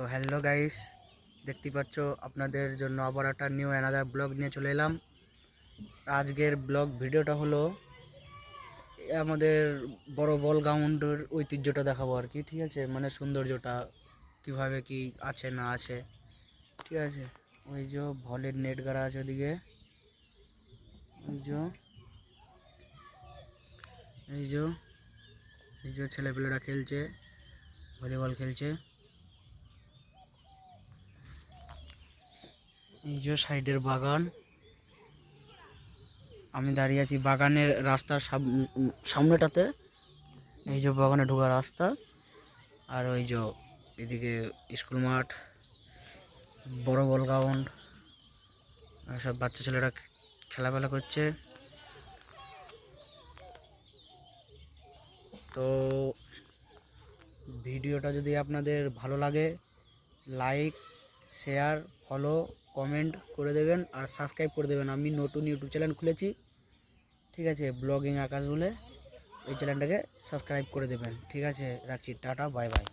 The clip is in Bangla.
তো হ্যালো গাইস, দেখতে পাচ্ছ আপনাদের জন্য আবার একটা নিউ অ্যানাদার ব্লগ নিয়ে চলে এলাম। আজকের ব্লগ ভিডিওটা হলো আমাদের বড় বল গ্রাউন্ডের ঐতিহ্যটা দেখাবো আর কি, ঠিক আছে? মানে সৌন্দর্যটা, কীভাবে কি আছে না আছে, ঠিক আছে? ওই যে ভলের নেট গাড়া আছে ওদিকে। ওই যে, এই যে এই যে ছেলেপেলেরা খেলছে, ভলিবল খেলছে। যে সাইডের বাগান। আমি দাঁড়িয়ে আছি বাগানের রাস্তার সাম- সামনেটাতে। এই যে বাগানে ঢোকার রাস্তা। আর ওই যে এদিকে স্কুল মাঠ, বড় বল গ্রাউন্ড সব বাচ্চা ছেলেরা খেলাফেলা করছে। তো ভিডিওটা যদি আপনাদের ভালো লাগে, লাইক, শেয়ার, ফলো কমেন্ট করে দেবেন আর সাবস্ক্রাইব করে দেবেন। আমি নতুন ইউটিউব চ্যানেল খুলেছি, ঠিক আছে? ব্লগিং আকাশ বলে এই চ্যানেলটাকে সাবস্ক্রাইব করে দেবেন। ঠিক আছে? রাখছি। Tata bye bye